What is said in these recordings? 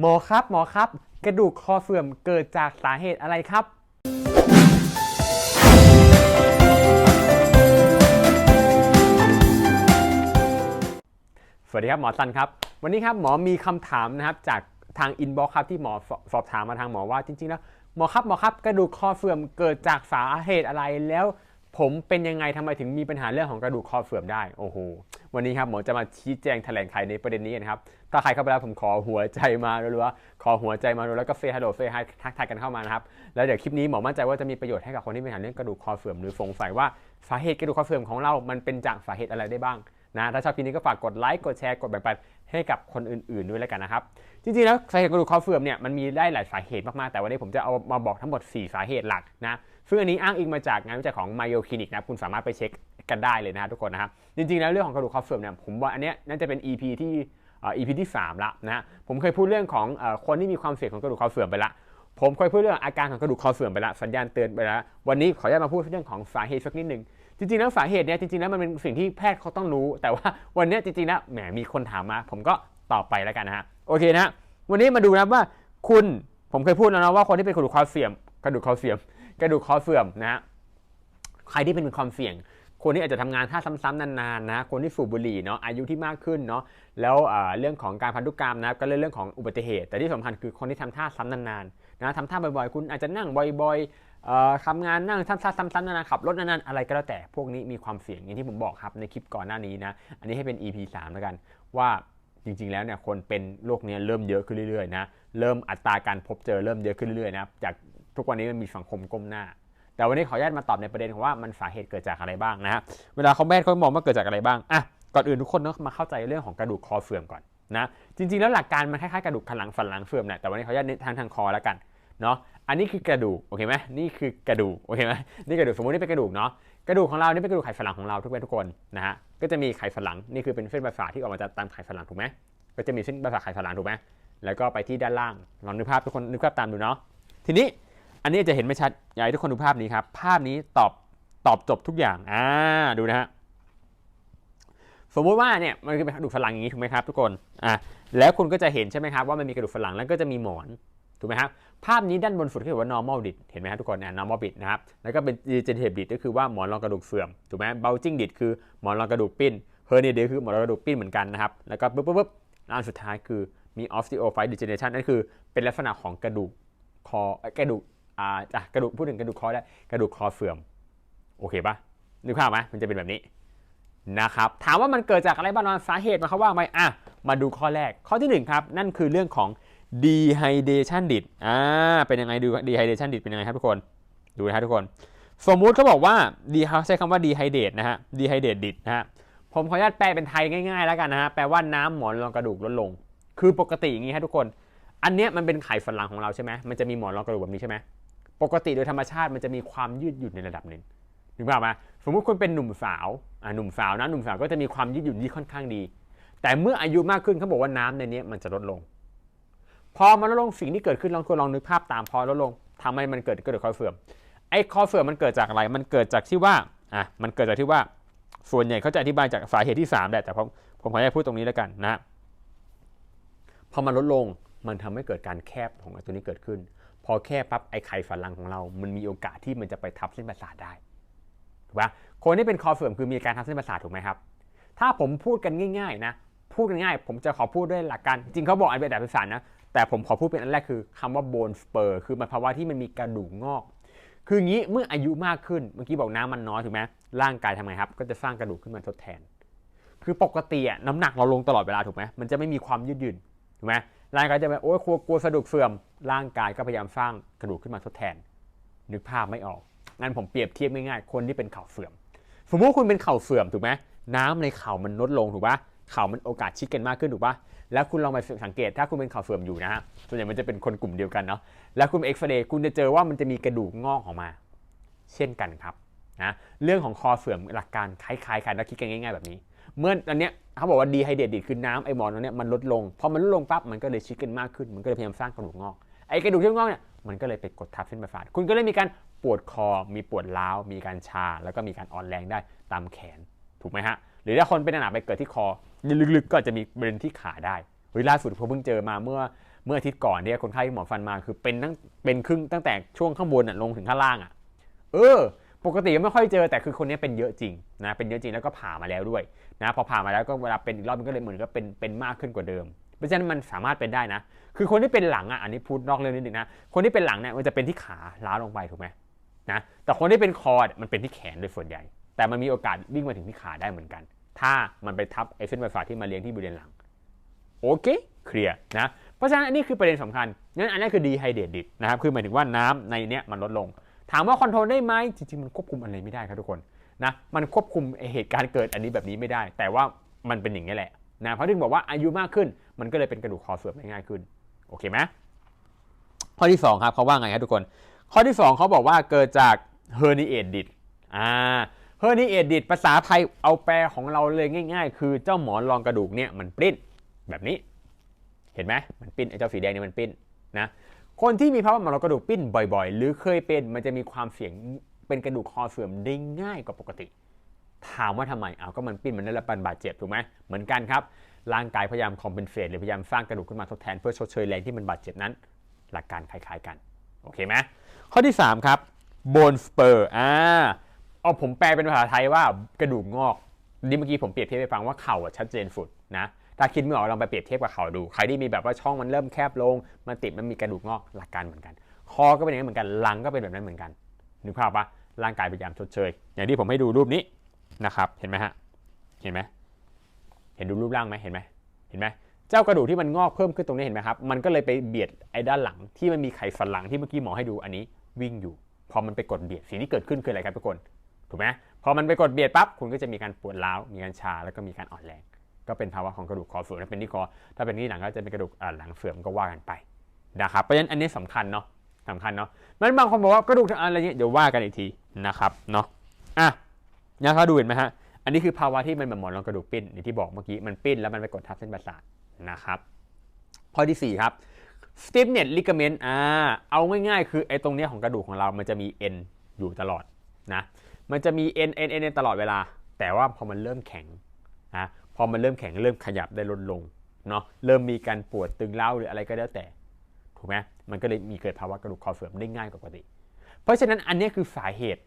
หมอครับหมอครับ กระดูกคอเสื่อมเกิดจากสาเหตุอะไรครับ สวัสดีครับหมอซันครับ วันนี้ครับหมอมีคำถามนะครับจากทางอินบ็อกครับที่หมอสสอบถามมาทางหมอว่าจริงๆแล้วหมอครับหมอครับ กระดูกคอเสื่อมเกิดจากสาเหตุอะไรแล้ว ผมเป็นยังไงทำไมถึงมีปัญหาเรื่องของกระดูกคอเสื่อมได้โอ้โห วันนี้ครับหมอจะมาชี้แจงแถลงไขในประเด็นนี้นะครับ ถ้าใครเข้าไปแล้วผมขอหัวใจมาหรือว่าขอหัวใจมาแล้วก็เฟซฮัลโหลเฟซไฮทักทายกันเข้ามานะครับ แล้วเดี๋ยวคลิปนี้หมอมั่นใจว่าจะมีประโยชน์ให้กับคนที่มีปัญหาเรื่องกระดูกคอเสื่อมหรือสงสัยว่าสาเหตุกระดูกคอเสื่อมของเรา มันเป็นจากสาเหตุอะไรได้บ้างนะถ้าชอบคลิปนี้ก็ฝากกดไลค์กดแชร์กดแบ่งปันให้กับคนอื่นๆด้วยแล้วกันนะครับ จริงๆแล้วสาเหตุกระดูกคอเสื่อมเนี่ยมันมีได้หลายสาเหตุมากๆ แต่วันนี้ผมจะเอามาบอกทั้งหมด 4 สาเหตุหลักนะซึ่งอันนี้อ้างอิงมาจากงานวิจัยของ Mayo Clinic นะคุณสามารถไปเช็ค กันได้เลยนะทุกคนนะครับจริงๆแล้วเรื่องของกระดูกคอเสื่อมเนี่ยผมว่าอันเนี้ยน่าจะเป็น EP ที่อ่อ EP ที่ 3 ละนะผมเคยพูดเรื่องของคนที่มีความเสี่ยงของกระดูกคอเสื่อมไปละ ผมเคยพูดเรื่องอาการของกระดูกคอเสื่อมไปละ สัญญาณเตือนไปล้ววันนี้ขออนุญาตมาพูดเรื่องของสาเหตุสักนิดหนึ่งจริงๆแล้วสาเหตุเนี่ยจริงๆแล้วมันเป็นสิ่งที่แพทย์เขาต้องรู้ แต่ว่าวันนี้จริงๆแล้วแหมมีคนถามมา ผมก็ตอบไปแล้วกันนะฮะโอเคนะวันนี้มาดูนะว่าคุณผมเคยพูดแล้วนะว่าคนที่เป็นกระดูกคอเสื่อม กระดูกคอเสื่อม กระดูกคอเสื่อมนะฮะใครที่เป็นความเสี่ยง คนที่อาจจะทำงานท่าซ้ำๆนานๆนะคนที่สูบบุหรี่เนาะอายุที่มากขึ้นเนาะแล้วเรื่องของการพันธุกรรมนะครับก็เรื่องของอุบัติเหตุ แต่ที่สำคัญคือคนที่ทำท่าซ้ำนานๆนะทำท่าบ่อยๆ คุณอาจจะนั่งบ่อยๆทำงานนั่งซ้ำๆนานๆขับรถนานๆอะไรก็แล้วแต่พวกนี้มีความเสี่ยงอย่างที่ผมบอกครับในคลิปก่อนหน้านี้นะอันนี้ให้เป็น EP 3แล้วกันว่าจริงๆ แล้วเนี่ยคนเป็นโรคเนี้ยเริ่มเยอะขึ้นเรื่อยๆนะเริ่มอัตราการพบเจอเริ่มเยอะขึ้นเรื่อยๆนะจากทุกวันนี้มันมีสังคมก้มหน้า แต่วันนี้ขออนุญาตมาตอบในประเด็นของว่ามันสาเหตุเกิดจากอะไรบ้างนะฮะเวลาเขาแพทย์เขามองว่าเกิดจากอะไรบ้างอะก่อนอื่นทุกคนเนาะมาเข้าใจเรื่องของกระดูกคอเสื่อมก่อนนะจริงๆแล้วหลักการมันคล้ายๆกระดูกสันหลังสันหลังเสื่อมแหละแต่วันนี้ขออนุญาตเน้นทางทางคอแล้วกันเนาะอันนี้คือกระดูกโอเคไหมนี่คือกระดูกโอเคไหมนี่กระดูกสมมตินี่เป็นกระดูกเนาะกระดูกของเรานี่เป็นกระดูกไขสันหลังของเราทุกท่านทุกคนนะฮะก็จะมีไขสันหลังนี่คือเป็นเส้นประสาทที่ออกมาจากตามไขสันหลังถูกไหมก็จะมีเส้นประสาทไขสันหลังถูกไหมแล้วก็ไปที่ด้านล่างลองนึกภาพทุกคนนึกภาพตามดูเนาะทีนี้ อันนี้จะเห็นไม่ชัดอยากให้ทุกคนดูภาพนี้ครับ ภาพนี้ตอบตอบจบทุกอย่างอ่าดูนะฮะสมมุติว่าเนี่ยมันคือเป็นกระดูกสันหลังอย่างนี้ถูกไหมครับทุกคนอ่าแล้วคุณก็จะเห็นใช่ไหมครับว่ามันมีกระดูกสันหลังแล้วก็จะมีหมอนถูกไหมครับภาพนี้ด้านบนสุดคือว่า normal dit เห็นไหมครับทุกคนเนี่ย normal dit นะครับแล้วก็เป็น degenerative dit ก็คือว่าหมอนรองกระดูกเสื่อมถูกไหม bulging dit คือหมอนรองกระดูกปิ้น hernia dit คือหมอนรองกระดูกปิ้นเหมือนกันนะครับแล้วก็ปุ๊บปุ๊บปุ๊บอันสุดท้ายคือมี osteophyte degeneration นั่นคือเป็นลักษณะของกระดูกคอกระดูก อ่าอะกระดูกพูดถึงกระดูกคอได้กระดูกคอเสื่อมโอเคปะนึกภาพไหมมันจะเป็นแบบนี้นะครับถามว่ามันเกิดจากอะไรบ้างสาเหตุมันเขาว่าไหมอะมาดูข้อแรกข้อที่หนึ่งครับนั่นคือเรื่องของ dehydration dit อ่าเป็นยังไงดู dehydration dit เป็นยังไงครับทุกคนดูนะครับทุกคน สมมุติเขาบอกว่า de ใช้คำว่า dehydrate นะฮะ dehydrate dit นะฮะผมขออนุญาตแปลเป็นไทยง่ายๆแล้วกันนะฮะแปลว่าน้ำหมอนรองกระดูกลดลง คือปกติอย่างนี้ฮะทุกคน อันเนี้ยมันเป็นไขสันหลังของเราใช่ไหมมันจะมีหมอนรองกระดูกแบบนี้ใช่ไหมปกติโดยธรรมชาติมันจะมีความยืดหยุ่นในระดับหนึ่งนึกภาพไหมสมมติคุณเป็นหนุ่มสาวอ่าหนุ่มสาวนะหนุ่มสาวก็จะมีความยืดหยุ่นที่ค่อนข้างดี แต่เมื่ออายุมากขึ้นเขาบอกว่าน้ำในนี้มันจะลดลง พอมันลดลงสิ่งที่เกิดขึ้นลองคุณลองนึกภาพตามพอลดลงทำให้มันเกิดกระดูกคอเสื่อมไอ้คอเสื่อมมันเกิดจากอะไร มันเกิดจากที่ว่าอะมันเกิดจากที่ว่าส่วนใหญ่เขาจะอธิบายจากสาเหตุที่3แหละแต่ผมผมขออนุญาตพูดตรงนี้แล้วกันนะพอมันลดลง มันทำให้เกิดการแคบของไอ้ตัวนี้เกิดขึ้น พอแคบปั๊บไอ้ไขสันหลังของเรา มันมีโอกาสที่มันจะไปทับเส้นประสาทได้ถูกปะคนที่เป็นคอเสื่อมคือมีการทับเส้นประสาทถูกไหมครับ ถ้าผมพูดกันง่ายๆนะพูดง่ายผมจะขอพูดด้วยหลักการจริงเขาบอกอันเป็นแบบภาษานะแต่ผมขอพูดเป็นอันแรกคือคำว่า bone spur คือมันภาวะที่มันมีกระดูกงอก คืองี้เมื่ออายุมากขึ้นเมื่อกี้บอกน้ำมันน้อยถูกไหมร่างกายทำไงครับ ก็จะสร้างกระดูกขึ้นมาทดแทน คือปกติอะน้ำหนักเราลงตลอดเวลาถูกไหมมันจะไม่มีความยืดหยุ่น ถูกไหมร่างกายจะแบบโอ้ยกลัวกลัวสะดุกเสื่อม ร่างกายก็พยายามสร้างกระดูกขึ้นมาทดแทน นึกภาพไม่ออกงั้นผมเปรียบเทียบง่ายๆคนที่เป็นเข่าเสื่อม สมมติว่าคุณเป็นเข่าเสื่อมถูกไหมน้ำในเข่ามันลดลงถูกปะเข่ามันโอกาสชิดกันมากขึ้นถูกปะแล้วคุณลองไปสังเกตถ้าคุณเป็นเข่าเสื่อมอยู่นะฮะส่วนใหญ่มันจะเป็นคนกลุ่มเดียวกันเนาะแล้วคุณเอ็กซเรย์คุณจะเจอว่ามันจะมีกระดูกงอกออกมา เช่นกันครับนะเรื่องของคอเสื่อมหลักการคล้ายๆกันแล้วคิดกันง่าย ๆแบบนี้ เมื่ออันเนี้ยเขาบอกว่าดีไฮเดรตคือน้ำไอหมอนตรงเนี้ยมันลดลงพอมันลดลงปั๊บมันก็เลยชิดกันมากขึ้น มันก็เลยพยายามสร้างกระดูกงอกไอกระดูกที่งอกเนี่ยมันก็เลยไปกดทับเส้นประสาทคุณก็เลยมีการปวดคอ มีปวดร้าว มีการชา แล้วก็มีการอ่อนแรงได้ตามแขนถูกไหมฮะหรือถ้าคนเป็นหนักไปเกิดที่คอลึกๆก็จะมีบริเวณที่ขาได้เฮ้ยล่าสุดผมเพิ่งเจอมาเมื่อเมื่ออาทิตย์ก่อนเนี่ยคนไข้หมอฟันมาคือเป็นตั้งเป็นครึ่งตั้งแต่ช่วงข้างบนอะลงถึงข้างล่างอะ เออ ปกติไม่ค่อยเจอแต่คือคนนี้เป็นเยอะจริงนะเป็นเยอะจริงแล้วก็ผ่ามาแล้วด้วยนะพอผ่ามาแล้วก็เวลาเป็นอีกรอบมันก็เลยเหมือนกับเป็นเป็นมากขึ้นกว่าเดิม เพราะฉะนั้นมันสามารถเป็นได้นะ คือคนที่เป็นหลังอะอันนี้พูดนอกเรื่องนิดนึงนะคนที่เป็นหลังเนี่ยมันจะเป็นที่ขาล้าวลงไปถูกไหมนะแต่คนที่เป็นคอมันเป็นที่แขนโดยส่วนใหญ่ แต่มันมีโอกาสวิ่งมาถึงที่ขาได้เหมือนกัน ถ้ามันไปทับไอเส้นประสาทที่มาเลี้ยงที่บริเวณหลังโอเคเคลียร์นะเพราะฉะนั้นอันนี้คือประเด็นสำคัญงั้นอันนี้คือดีไฮเดรตนะครับคือหมายถึงว่าน้ำในเนี้ยมันลดลง ถามว่าคอนโทรลได้ไหมจริงๆ มันควบคุมอะไรไม่ได้ครับทุกคนนะมันควบคุมเหตุการณ์เกิดอันนี้แบบนี้ไม่ได้ แต่ว่ามันเป็นอย่างนี้แหละนะเพราะถึงบอกว่าอายุมากขึ้น มันก็เลยเป็นกระดูกคอเสื่อมง่ายขึ้นโอเคไหมข้อที่ 2 ครับเขาว่าไงครับทุกคน ข้อที่ 2 เขาบอกว่าเกิดจาก herniated disc อ่า herniated disc ภาษาไทยเอาแปลของเราเลยง่าย ๆ คือเจ้าหมอนรองกระดูกเนี่ยมันปริ้นแบบนี้ เห็นไหมมันปิ้นไอ้เจ้าสีแดงเนี่ยมันปิ้นนะ คนที่มีภาวะหมอนรองกระดูกปิ้นบ่อย ๆ หรือเคยเป็นมันจะมีความเสี่ยงเป็นกระดูกคอเสื่อมได้ง่ายกว่าปกติ ถามว่าทำไมเอาก็มันปิ้นมันได้รับบาดเจ็บถูกไหมเหมือนกันครับร่างกายพยายามคอมเพนเซตหรือพยายามสร้างกระดูกขึ้นมาทดแทนเพื่อชดเชยแรงที่มันบาดเจ็บนั้น หลักการคล้ายๆกันโอเคไหมข้อที่ 3 ครับ bone spur อ่าเอาผมแปลเป็นภาษาไทยว่ากระดูกงอกนี่เมื่อกี้ผมเปรียบเทียบให้ฟังว่าเข่าอะชัดเจนสุดนะ ถ้าคิดไม่ออกลองไปเปรียบเทียบกับเขาดู ใครที่มีแบบว่าช่องมันเริ่มแคบลง มันติดมันมีกระดูกงอกหลักการเหมือนกัน คอก็เป็นอย่างนั้นเหมือนกันหลังก็เป็นแบบนั้นเหมือนกันนึกภาพปะร่างกายพยายามชดเชย อย่างที่ผมให้ดูรูปนี้นะครับ เห็นไหมฮะ เห็นไหมเห็นดูรูปร่างไหมเห็นไหมเห็นไหมเจ้ากระดูกที่มันงอกเพิ่มขึ้นตรงนี้เห็นไหมครับ มันก็เลยไปเบียดไอ้ด้านหลังที่มันมีไขสันหลังที่เมื่อกี้หมอให้ดูอันนี้วิ่งอยู่ พอมันไปกดเบียดสิ่งที่เกิดขึ้นคืออะไรครับทุกคน ถูกไหมพอมันไปกดเบียดปั๊บคุณก็จะมีการปวดร้าว มีการชาแล้วก็มีการอ่อนแรง ก็เป็นภาวะของกระดูกคอเสื่อมถ้าเป็นที่คอ ถ้าเป็นที่หลังก็จะเป็นกระดูกหลังเสื่อมก็ว่ากันไปนะครับเพราะฉะนั้นอันนี้สำคัญเนาะสำคัญเนาะมันบางคนบอกว่ากระดูกอะไรเงี้ยเดี๋ยวว่ากันอีกทีนะครับเนาะอะนะครับดูเห็นไหมฮะอันนี้คือภาวะที่มันแบบหมอนรองกระดูกปิ้นอย่างที่บอกเมื่อกี้มันปิ้นแล้วมันไปกดทับเส้นประสาทนะครับข้อที่ 4 ครับ stiffness ligament อ่าเอาง่ายๆ คือไอ้ตรงเนี้ยของกระดูกของเรามันจะมีเอ็นอยู่ตลอดนะมันจะมีเอ็นเอ็นเอ็นตลอดเวลา แต่ว่าพอมันเริ่มแข็งนะ พอมันเริ่มแข็งเริ่มขยับได้ลดลงเนาะเริ่มมีการปวดตึงเล้าหรืออะไรก็แล้วแต่ถูกไหมมันก็เลยมีเกิดภาวะกระดูกคอเสื่อมได้ง่ายกว่าปกติ เพราะฉะนั้นอันนี้คือสาเหตุ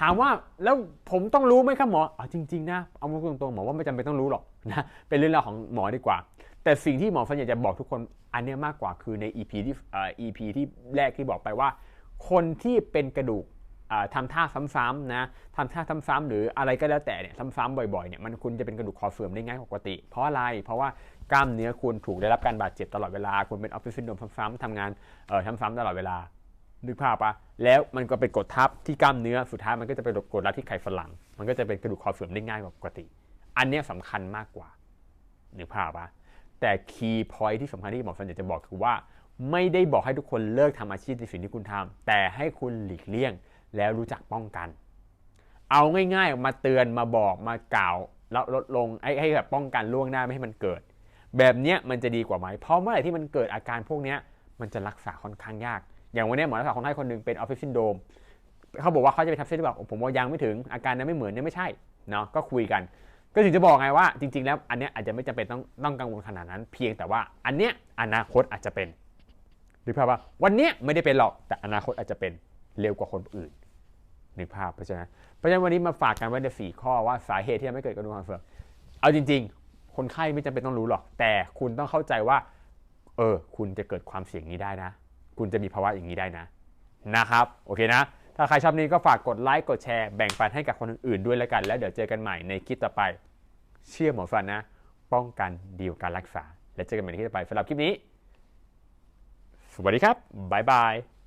ถามว่าแล้วผมต้องรู้ไหมครับหมออ๋อจริงๆนะเอามาตรงๆหมอว่าไม่จำเป็นต้องรู้หรอกนะเป็นเรื่องราวของหมอดีกว่า แต่สิ่งที่หมอฟันอยากจะบอกทุกคนอันนี้มากกว่าคือใน EP ที่เอ่อ EP ที่แรกที่บอกไปว่า คนที่เป็นกระดูก ทำท่าซ้ำๆนะทำท่าซ้ำๆหรืออะไรก็แล้วแต่เนี่ยซ้ำๆบ่อยๆเนี่ยมันคุณจะเป็นกระดูกคอเสื่อมได้ง่ายกว่าปกติ เพราะอะไรเพราะว่ากล้ามเนื้อคุณถูกได้รับการบาดเจ็บตลอดเวลาคุณเป็นออฟฟิศซินโดรมซ้ำๆทำงานเอ่อซ้ำๆตลอดเวลานึกภาพปะแล้วมันก็ไปกดทับที่กล้ามเนื้อสุดท้ายมันก็จะไปกดรัดที่ไขสันหลัง มันก็จะเป็นกระดูกคอเสื่อมได้ง่ายกว่าปกติ อันนี้สำคัญมากกว่านึกภาพปะแต่คีย์พอยที่สำคัญที่หมอฟันอยากจะบอกคือว่า ไม่ได้บอกให้ทุกคนเลิกทำอาชีพในสิ่งที่คุณทำแต่ให้คุณหลีกเลี่ยง แล้วรู้จักป้องกัน เอาง่ายๆมาเตือนมาบอกมากล่าวแล้วลดลงให้ให้แบบป้องกันล่วงหน้าไม่ให้มันเกิด แบบเนี้ยมันจะดีกว่าไหมเพราะเมื่อไหร่ที่มันเกิดอาการพวกเนี้ยมันจะรักษาค่อนข้างยาก อย่างวันนี้หมอรักษาคนไข้คนหนึ่งเป็นออฟฟิศซินโดมเขาบอกว่าเขาจะไปทับเส้นแบบผมว่ายังไม่ถึงอาการนั้นไม่เหมือนเนี่ยไม่ใช่เนาะก็คุยกัน ก็ถึงจะบอกไงว่าจริง ๆ แล้วอันเนี้ยอาจจะไม่จำเป็นต้องต้องกังวลขนาดนั้น เพียงแต่ว่าอันเนี้ยอนาคตอาจจะเป็นหรือภาพว่าวันเนี้ยไม่ได้เป็นหรอกแต่อนาคตอาจจะเป็น เร็วกว่าคนอื่นนึกภาพเพราะฉะนั้นเพราะฉะนั้นวันนี้มาฝากกันไว้ในสี่ข้อว่าสาเหตุที่ทำให้เกิดกระดูกคอเสื่อมเอาจริง ๆ คนไข้ไม่จำเป็นต้องรู้หรอก แต่คุณต้องเข้าใจว่า เออ คุณจะเกิดความเสี่ยงนี้ได้นะ คุณจะมีภาวะอย่างนี้ได้นะ นะครับ โอเคนะ ถ้าใครชอบนี้ก็ฝากกดไลค์ กดแชร์ แบ่งปันให้กับคนอื่นๆด้วยแล้วกัน แล้วเดี๋ยวเจอกันใหม่ในคลิปต่อไป เชื่อหมอฟันนะ ป้องกันดีกว่าการรักษา แล้วเจอกันใหม่ในคลิปต่อไปสำหรับคลิปนี้ สวัสดีครับ บ๊ายบาย